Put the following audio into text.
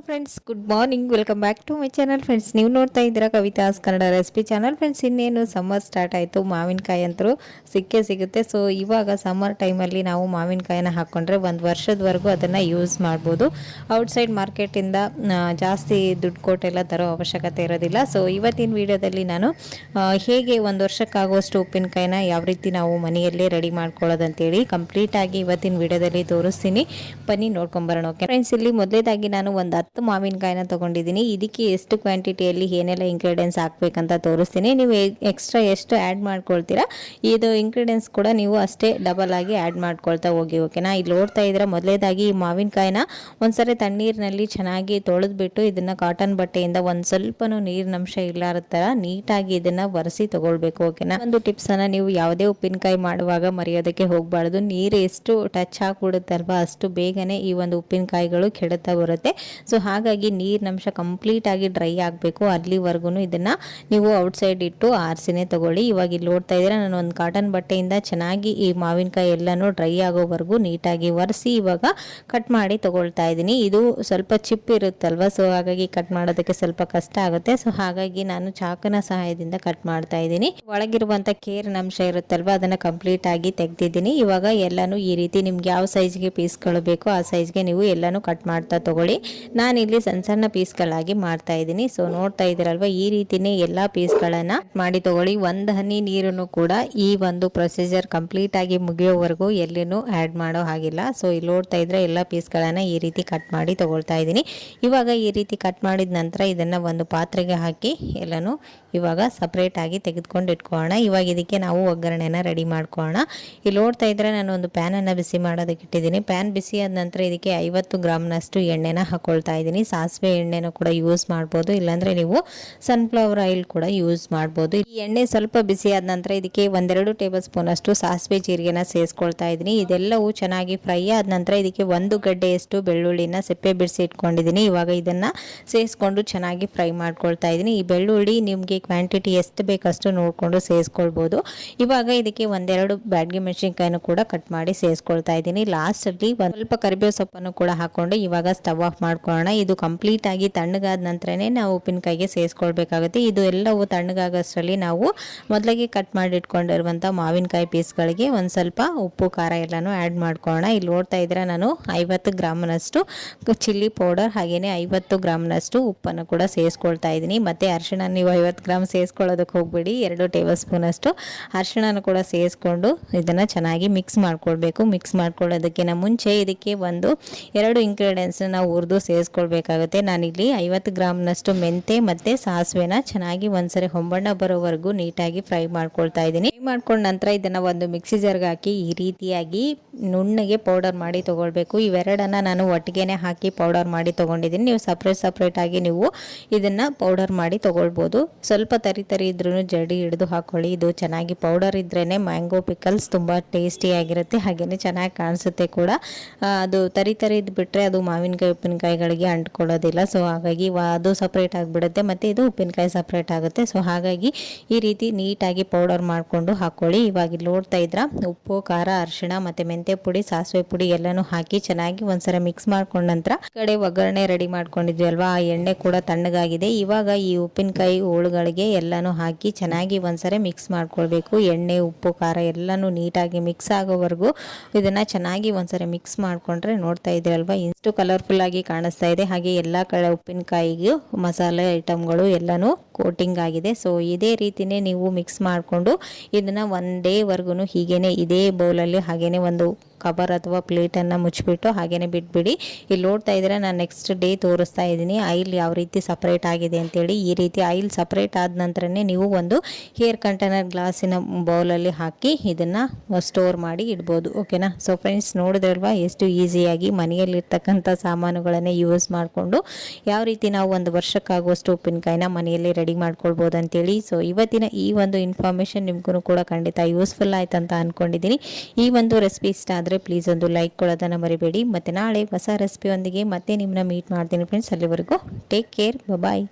Hello friends good morning welcome back to my channel friends ನೀವು ನೋಡ್ತಾ ಇದ್ದೀರಾ Kavitha's Kannada recipe channel friends ಇನ್ನೇನು summer start ಆಯಿತು, ಮಾವಿನಕಾಯಿ ಅಂತರೂ ಸಿಕ್ಕೇ ಸಿಗುತ್ತೆ. ಸೊ ಇವಾಗ ಸಮ್ಮರ್ ಟೈಮಲ್ಲಿ ನಾವು ಮಾವಿನಕಾಯಿನ ಹಾಕ್ಕೊಂಡ್ರೆ ಒಂದು ವರ್ಷದವರೆಗೂ ಅದನ್ನು ಯೂಸ್ ಮಾಡ್ಬೋದು. ಔಟ್ಸೈಡ್ ಮಾರ್ಕೆಟಿಂದ ಜಾಸ್ತಿ ದುಡ್ಡು ಕೊಟ್ಟೆಲ್ಲ ತರೋ ಅವಶ್ಯಕತೆ ಇರೋದಿಲ್ಲ. ಸೊ ಇವತ್ತಿನ ವಿಡಿಯೋದಲ್ಲಿ ನಾನು ಹೇಗೆ ಒಂದು ವರ್ಷಕ್ಕಾಗುವಷ್ಟು ಉಪ್ಪಿನಕಾಯಿನ ಯಾವ ರೀತಿ ನಾವು ಮನೆಯಲ್ಲೇ ರೆಡಿ ಮಾಡ್ಕೊಳ್ಳೋದಂತೇಳಿ ಕಂಪ್ಲೀಟಾಗಿ ಇವತ್ತಿನ ವಿಡಿಯೋದಲ್ಲಿ ತೋರಿಸ್ತೀನಿ. ಬನ್ನಿ ನೋಡ್ಕೊಂಬರೋಣ ಓಕೆ ಫ್ರೆಂಡ್ಸ್ ಇಲ್ಲಿ ಮೊದಲೇದಾಗಿ ನಾನು ಒಂದು ಹತ್ತು ಮಾವಿನಕಾಯಿನ ತೊಗೊಂಡಿದ್ದೀನಿ. ಇದಕ್ಕೆ ಎಷ್ಟು ಕ್ವಾಂಟಿಟಿಯಲ್ಲಿ ಏನೆಲ್ಲ ಇಂಗ್ರೀಡಿಯೆಂಟ್ಸ್ ಹಾಕ್ಬೇಕಂತ ತೋರಿಸ್ತೀನಿ. ನೀವು ಎಕ್ಸ್ಟ್ರಾ ಎಷ್ಟು ಆ್ಯಡ್ ಮಾಡ್ಕೊಳ್ತೀರಾ, ಇದು ಇಂಗ್ರೀಡಿಯೆಂಟ್ಸ್ ಕೂಡ ನೀವು ಅಷ್ಟೇ ಡಬಲ್ ಆಗಿ ಆ್ಯಡ್ ಮಾಡ್ಕೊಳ್ತಾ ಹೋಗಿ ಓಕೆನಾ ಇಲ್ಲಿ ನೋಡ್ತಾ ಇದ್ರೆ ಮೊದಲೇದಾಗಿ ಈ ಮಾವಿನಕಾಯಿನ ಒಂದ್ಸರಿ ತಣ್ಣೀರಿನಲ್ಲಿ ಚೆನ್ನಾಗಿ ತೊಳೆದ್ಬಿಟ್ಟು ಇದನ್ನು ಕಾಟನ್ ಬಟ್ಟೆಯಿಂದ ಒಂದು ಸ್ವಲ್ಪನೂ ನೀರಿನಂಶ ಇಲ್ಲಾರ ಥರ ನೀಟಾಗಿ ಇದನ್ನು ಒರೆಸಿ ತೊಗೊಳ್ಬೇಕು ಓಕೆನಾ ಒಂದು ಟಿಪ್ಸ್ ಅನ್ನ ನೀವು ಯಾವುದೇ ಉಪ್ಪಿನಕಾಯಿ ಮಾಡುವಾಗ ಮರೆಯೋದಕ್ಕೆ ಹೋಗಬಾರ್ದು. ನೀರು ಎಷ್ಟು ಟಚ್ ಆಗಿಬಿಡುತ್ತಲ್ವ ಅಷ್ಟು ಬೇಗನೆ ಈ ಒಂದು ಉಪ್ಪಿನಕಾಯಿಗಳು ಕೆಡುತ್ತಾ ಬರುತ್ತೆ. ಸೊ ಹಾಗಾಗಿ ನೀರಿನಂಶ ಕಂಪ್ಲೀಟ್ ಆಗಿ ಡ್ರೈ ಆಗಬೇಕು. ಅಲ್ಲಿವರೆಗೂ ಇದನ್ನ ನೀವು ಔಟ್ಸೈಡ್ ಇಟ್ಟು ಆರಿಸಿನೇ ತಗೊಳ್ಳಿ. ಇವಾಗ ಇಲ್ಲಿ ನೋಡ್ತಾ ಇದ್ದೀರಾ, ನಾನು ಒಂದು ಕಾಟನ್ ಬಟ್ಟೆಯಿಂದ ಚೆನ್ನಾಗಿ ಈ ಮಾವಿನಕಾಯಿ ಎಲ್ಲನೂ ಡ್ರೈ ಆಗೋವರೆಗೂ ನೀಟಾಗಿ ಒರೆಸಿ ಇವಾಗ ಕಟ್ ಮಾಡಿ ತಗೊಳ್ತಾ ಇದ್ದೀನಿ. ಇದು ಸ್ವಲ್ಪ ಚಿಪ್ ಇರುತ್ತಲ್ವ ಸೊ ಹಾಗಾಗಿ ಕಟ್ ಮಾಡೋದಕ್ಕೆ ಸ್ವಲ್ಪ ಕಷ್ಟ ಆಗುತ್ತೆ. ಸೊ ಹಾಗಾಗಿ ನಾನು ಚಾಕನ ಸಹಾಯದಿಂದ ಕಟ್ ಮಾಡ್ತಾ ಇದ್ದೀನಿ. ಒಳಗಿರುವಂತ ಕೇರಿನ ಅಂಶ ಇರುತ್ತಲ್ವ, ಅದನ್ನ ಕಂಪ್ಲೀಟ್ ಆಗಿ ತೆಗ್ದಿದ್ದೀನಿ. ಇವಾಗ ಎಲ್ಲಾನು ಈ ರೀತಿ ನಿಮ್ಗೆ ಯಾವ ಸೈಜ್ಗೆ ಪೀಸ್ಗಳು ಬೇಕೋ ಆ ಸೈಜ್ಗೆ ನೀವು ಎಲ್ಲಾನು ಕಟ್ ಮಾಡ್ತಾ ತಗೊಳ್ಳಿ. ನಾನಿಲ್ಲಿ ಸಣ್ಣ ಸಣ್ಣ ಪೀಸ್ಗಳಾಗಿ ಮಾಡ್ತಾ ಇದ್ದೀನಿ. ಸೊ ನೋಡ್ತಾ ಇದ್ದೀರಲ್ವ, ಈ ರೀತಿನೇ ಎಲ್ಲ ಪೀಸ್ಗಳನ್ನ ಮಾಡಿ ತಗೊಳ್ಳಿ. ಒಂದು ಹನಿ ನೀರನ್ನು ಕೂಡ ಈ ಒಂದು ಪ್ರೊಸೀಜರ್ ಕಂಪ್ಲೀಟ್ ಆಗಿ ಮುಗಿಯೋವರೆಗೂ ಎಲ್ಲಿನೂ ಆ್ಯಡ್ ಮಾಡೋ ಹಾಗಿಲ್ಲ. ಸೊ ಇಲ್ಲಿ ನೋಡ್ತಾ ಇದ್ರೆ ಎಲ್ಲ ಪೀಸ್ಗಳನ್ನ ಈ ರೀತಿ ಕಟ್ ಮಾಡಿ ತಗೊಳ್ತಾ ಇದ್ದೀನಿ. ಇವಾಗ ಈ ರೀತಿ ಕಟ್ ಮಾಡಿದ ನಂತರ ಇದನ್ನ ಒಂದು ಪಾತ್ರೆಗೆ ಹಾಕಿ ಎಲ್ಲನೂ ಇವಾಗ ಸಪ್ರೇಟ್ ಆಗಿ ತೆಗೆದುಕೊಂಡು ಇಟ್ಕೋಣ ಇವಾಗ ಇದಕ್ಕೆ ನಾವು ಒಗ್ಗರಣೆನ ರೆಡಿ ಮಾಡ್ಕೊಳ್ಳೋಣ. ಇಲ್ಲಿ ನೋಡ್ತಾ ಇದ್ರೆ ನಾನು ಒಂದು ಪ್ಯಾನನ್ನು ಬಿಸಿ ಮಾಡೋದಕ್ಕೆ ಇಟ್ಟಿದ್ದೀನಿ. ಪ್ಯಾನ್ ಬಿಸಿ ಆದ ನಂತರ ಇದಕ್ಕೆ ಐವತ್ತು ಗ್ರಾಮ್ನಷ್ಟು ಎಣ್ಣೆನ ಹಾಕೊಳ್ತಾ ಇದ್ದೀನಿ. ಸಾಸಿವೆ ಎಣ್ಣೆನೂ ಕೂಡ ಯೂಸ್ ಮಾಡ್ಬೋದು. ಇಲ್ಲಾಂದರೆ ನೀವು ಸನ್ಫ್ಲವರ್ ಆಯಿಲ್ ಕೂಡ ಯೂಸ್ ಮಾಡ್ಬೋದು. ಈ ಎಣ್ಣೆ ಸ್ವಲ್ಪ ಬಿಸಿ ಆದ ನಂತರ ಇದಕ್ಕೆ ಒಂದೆರಡು ಟೇಬಲ್ ಸ್ಪೂನ್ ಅಷ್ಟು ಸಾಸಿವೆ ಜೀರಿಗೆನ ಸೇರಿಸ್ಕೊಳ್ತಾ ಇದ್ದೀನಿ. ಇದೆಲ್ಲವೂ ಚೆನ್ನಾಗಿ ಫ್ರೈ ಆದ ನಂತರ ಇದಕ್ಕೆ ಒಂದು ಗಡ್ಡೆಯಷ್ಟು ಬೆಳ್ಳುಳ್ಳಿನ ಸಿಪ್ಪೆ ಬಿಡಿಸಿ ಇಟ್ಕೊಂಡಿದ್ದೀನಿ. ಇವಾಗ ಇದನ್ನ ಸೇರಿಸ್ಕೊಂಡು ಚೆನ್ನಾಗಿ ಫ್ರೈ ಮಾಡ್ಕೊಳ್ತಾ ಇದ್ದೀನಿ. ಈ ಬೆಳ್ಳುಳ್ಳಿ ನಿಮಗೆ ಕ್ವಾಂಟಿಟಿ ಎಷ್ಟು ಬೇಕಷ್ಟು ನೋಡಿಕೊಂಡು ಸೇರಿಸ್ಕೊಳ್ಬೋದು. ಇವಾಗ ಇದಕ್ಕೆ ಒಂದೆರಡು ಬ್ಯಾಡ್ಗೆ ಮೆಣಸಿನ್ಕಾಯಿನೂ ಕೂಡ ಕಟ್ ಮಾಡಿ ಸೇರಿಸ್ಕೊಳ್ತಾ ಇದ್ದೀನಿ. ಲಾಸ್ಟಲ್ಲಿ ಸ್ವಲ್ಪ ಕರಿಬೇವು ಸೊಪ್ಪನ್ನು ಕೂಡ ಹಾಕೊಂಡು ಇವಾಗ ಸ್ಟವ್ ಆಫ್ ಮಾಡ್ಕೊಳ್ಳೋಣ. ಇದು ಕಂಪ್ಲೀಟ್ ಆಗಿ ತಣ್ಣಗಾದ ನಂತರನೇ ನಾವು ಉಪ್ಪಿನಕಾಯಿಗೆ ಸೇರಿಸ್ಕೊಳ್ಬೇಕಾಗುತ್ತೆ. ಇದು ಎಲ್ಲವೂ ತಣ್ಣಗಾಗೋಷ್ಟರಲ್ಲಿ ನಾವು ಮೊದಲಿಗೆ ಕಟ್ ಮಾಡಿಟ್ಕೊಂಡಿರುವಂಥ ಮಾವಿನಕಾಯಿ ಪೀಸ್ಗಳಿಗೆ ಒಂದು ಸ್ವಲ್ಪ ಉಪ್ಪು, ಖಾರ ಎಲ್ಲನೂ ಆ್ಯಡ್ ಮಾಡ್ಕೊಳ್ಳೋಣ. ಇಲ್ಲಿ ನೋಡ್ತಾ ಇದ್ರೆ ನಾನು ಐವತ್ತು ಗ್ರಾಮ್ನಷ್ಟು ಚಿಲ್ಲಿ ಪೌಡರ್ ಹಾಗೆಯೇ ಐವತ್ತು ಗ್ರಾಮ್ನಷ್ಟು ಉಪ್ಪನ್ನು ಕೂಡ ಸೇರಿಸ್ಕೊಳ್ತಾ ಇದ್ದೀನಿ. ಮತ್ತು ಅರಿಶಿಣ ನೀವು ಐವತ್ತು ಗ್ರಾಮ್ ಸೇರಿಸ್ಕೊಳ್ಳೋದಕ್ಕೆ ಹೋಗ್ಬೇಡಿ. ಎರಡು ಟೇಬಲ್ ಸ್ಪೂನಷ್ಟು ಅರಿಶಿಣನ ಕೂಡ ಸೇರಿಸ್ಕೊಂಡು ಇದನ್ನು ಚೆನ್ನಾಗಿ ಮಿಕ್ಸ್ ಮಾಡ್ಕೊಳ್ಬೇಕು. ಮಿಕ್ಸ್ ಮಾಡ್ಕೊಳ್ಳೋದಕ್ಕಿಂತ ಮುಂಚೆ ಇದಕ್ಕೆ ಒಂದು ಎರಡು ಇಂಗ್ರೀಡಿಯೆಂಟ್ಸ್ನ ನಾವು ಹುರಿದು ಸೇರಿಸ್ಕೊಳ್ಬೇಕಾಗುತ್ತೆ ನಾನಿಲ್ಲಿ ಐವತ್ತು ಗ್ರಾಮ್ನಷ್ಟು ಮೆಂತೆ ಮತ್ತು ಸಾಸಿವೆನ ಚೆನ್ನಾಗಿ ಒಂದ್ಸರಿ ಹೊಂಬಣ್ಣ ಬರೋವರೆಗೂ ನೀಟಾಗಿ ಫ್ರೈ ಮಾಡ್ಕೊಳ್ತಾ ಇದ್ದೀನಿ. ಫ್ರೈ ಮಾಡ್ಕೊಂಡ ನಂತರ ಇದನ್ನು ಒಂದು ಮಿಕ್ಸಿ ಜಾರ್ಗೆ ಹಾಕಿ ಈ ರೀತಿಯಾಗಿ ನುಣ್ಣಗೆ ಪೌಡರ್ ಮಾಡಿ ತೊಗೊಳ್ಬೇಕು. ಇವೆರಡನ್ನ ನಾನು ಒಟ್ಟಿಗೆನೆ ಹಾಕಿ ಪೌಡರ್ ಮಾಡಿ ತಗೊಂಡಿದ್ದೀನಿ. ನೀವು ಸಪ್ರೇಟ್ ಸಪ್ರೇಟ್ ಆಗಿ ನೀವು ಇದನ್ನ ಪೌಡರ್ ಮಾಡಿ ತೊಗೊಳ್ಬೋದು. ಸ್ವಲ್ಪ ತರಿ ತರಿ ಇದ್ರೂ ಜಡಿ ಹಿಡಿದು ಹಾಕೊಳ್ಳಿ. ಇದು ಚೆನ್ನಾಗಿ ಪೌಡರ್ ಇದ್ರೇ ಮ್ಯಾಂಗೋ ಪಿಕಲ್ಸ್ ತುಂಬ ಟೇಸ್ಟಿಯಾಗಿರುತ್ತೆ ಹಾಗೆಯೇ ಚೆನ್ನಾಗಿ ಕಾಣಿಸುತ್ತೆ ಕೂಡ. ಅದು ತರಿ ತರಿ ಇದ್ಬಿಟ್ರೆ ಅದು ಮಾವಿನಕಾಯಿ ಉಪ್ಪಿನಕಾಯಿಗಳಿಗೆ ಅಂಟ್ಕೊಳ್ಳೋದಿಲ್ಲ. ಸೊ ಹಾಗಾಗಿ ಅದು ಸಪ್ರೇಟ್ ಆಗಿಬಿಡುತ್ತೆ. ಮತ್ತು ಇದು ಉಪ್ಪಿನಕಾಯಿ ಸಪ್ರೇಟ್ ಆಗುತ್ತೆ. ಸೊ ಹಾಗಾಗಿ ಈ ರೀತಿ ನೀಟಾಗಿ ಪೌಡರ್ ಮಾಡಿಕೊಂಡು ಹಾಕ್ಕೊಳ್ಳಿ ಇವಾಗ ಇಲ್ಲಿ ನೋಡ್ತಾ ಇದ್ರ, ಉಪ್ಪು, ಖಾರ, ಅರಿಶಿಣ ಮತ್ತು ಮೆಂತ್ಯ ಪುಡಿ, ಸಾಸಿವೆ ಪುಡಿ ಎಲ್ಲನೂ ಹಾಕಿ ಚೆನ್ನಾಗಿ ಒಂದ್ಸಲ ಮಿಕ್ಸ್ ಮಾಡ್ಕೊಂಡ ನಂತರ ಕಡೆ ಒಗ್ಗರಣೆ ರೆಡಿ ಮಾಡ್ಕೊಂಡಿದ್ವಿ ಅಲ್ವಾ? ಆ ಎಣ್ಣೆ ಕೂಡ ತಣ್ಣಗಾಗಿದೆ. ಇವಾಗ ಈ ಉಪ್ಪಿನಕಾಯಿ ಹೋಳುಗಳಿಗೆ ಎಲ್ಲನೂ ಹಾಕಿ ಚೆನ್ನಾಗಿ ಒಂದ್ಸರಿ ಮಿಕ್ಸ್ ಮಾಡ್ಕೊಳ್ಬೇಕು. ಎಣ್ಣೆ, ಉಪ್ಪು, ಖಾರ ಎಲ್ಲನೂ ನೀಟಾಗಿ ಮಿಕ್ಸ್ ಆಗೋವರೆಗೂ ಇದನ್ನ ಚೆನ್ನಾಗಿ ಒಂದ್ಸರಿ ಮಿಕ್ಸ್ ಮಾಡ್ಕೊಂಡ್ರೆ ನೋಡ್ತಾ ಇದ್ರಲ್ವಾ ಇಷ್ಟು ಕಲರ್ಫುಲ್ ಆಗಿ ಕಾಣಿಸ್ತಾ ಇದೆ. ಹಾಗೆ ಎಲ್ಲ ಕಡೆ ಉಪ್ಪಿನಕಾಯಿಗೂ ಮಸಾಲೆ ಐಟಮ್ಗಳು ಎಲ್ಲನೂ ಕೋಟಿಂಗ್ ಆಗಿದೆ. ಸೊ ಇದೇ ರೀತಿನೇ ನೀವು ಮಿಕ್ಸ್ ಮಾಡಿಕೊಂಡು ಇದನ್ನ ಒನ್ ಡೇವರೆಗೂ ಹೀಗೇನೆ ಇದೇ ಬೌಲಲ್ಲಿ ಹಾಗೇನೆ ಒಂದು ಕವರ್ ಅಥವಾ ಪ್ಲೇಟನ್ನು ಮುಚ್ಚಿಬಿಟ್ಟು ಹಾಗೇನೆ ಬಿಟ್ಬಿಡಿ. ಇಲ್ಲಿ ನೋಡ್ತಾ ಇದ್ರೆ ನಾನು ನೆಕ್ಸ್ಟ್ ಡೇ ತೋರಿಸ್ತಾ ಇದ್ದೀನಿ. ಆಯಿಲ್ ಯಾವ ರೀತಿ ಸಪ್ರೇಟ್ ಆಗಿದೆ ಅಂತೇಳಿ. ಈ ರೀತಿ ಆಯಿಲ್ ಸಪ್ರೇಟ್ ಆದ ನಂತರನೇ ನೀವು ಒಂದು ಹೇರ್ ಕಂಟೈನರ್ ಗ್ಲಾಸಿನ ಬೌಲಲ್ಲಿ ಹಾಕಿ ಇದನ್ನು ಸ್ಟೋರ್ ಮಾಡಿ ಇಡ್ಬೋದು. ಓಕೆನಾ ಸೊ ಫ್ರೆಂಡ್ಸ್ ನೋಡಿದ್ರಲ್ವಾ? ಎಷ್ಟು ಈಸಿಯಾಗಿ ಮನೆಯಲ್ಲಿರ್ತಕ್ಕಂಥ ಸಾಮಾನುಗಳನ್ನೇ ಯೂಸ್ ಮಾಡಿಕೊಂಡು ಯಾವ ರೀತಿ ನಾವು ಒಂದು ವರ್ಷಕ್ಕಾಗುವಷ್ಟು ಉಪ್ಪಿನಕಾಯಿನ ಮನೆಯಲ್ಲಿ ರೆಡಿ ಮಾಡ್ಕೊಳ್ಬೋದು ಅಂತೇಳಿ ಸೊ ಇವತ್ತಿನ ಈ ಒಂದು ಇನ್ಫಾರ್ಮೇಷನ್ ನಿಮಗೂ ಕೂಡ ಖಂಡಿತ ಯೂಸ್ಫುಲ್ ಆಯ್ತು ಅಂತ ಅಂದ್ಕೊಂಡಿದ್ದೀನಿ ಈ ಒಂದು ರೆಸಿಪಿ ಇಷ್ಟ ಆದರೆ ಪ್ಲೀಸ್ ಒಂದು ಲೈಕ್ ಕೊಡೋದನ್ನು ಮರಿಬೇಡಿ. ಮತ್ತು ನಾಳೆ ಹೊಸ ರೆಸಿಪಿಯೊಂದಿಗೆ ಮತ್ತೆ ನಿಮ್ಮನ್ನ ಮೀಟ್ ಮಾಡ್ತೀನಿ ಫ್ರೆಂಡ್ಸ್ ಅಲ್ಲಿವರೆಗೂ ಟೇಕ್ ಕೇರ್ ಬಾಯ್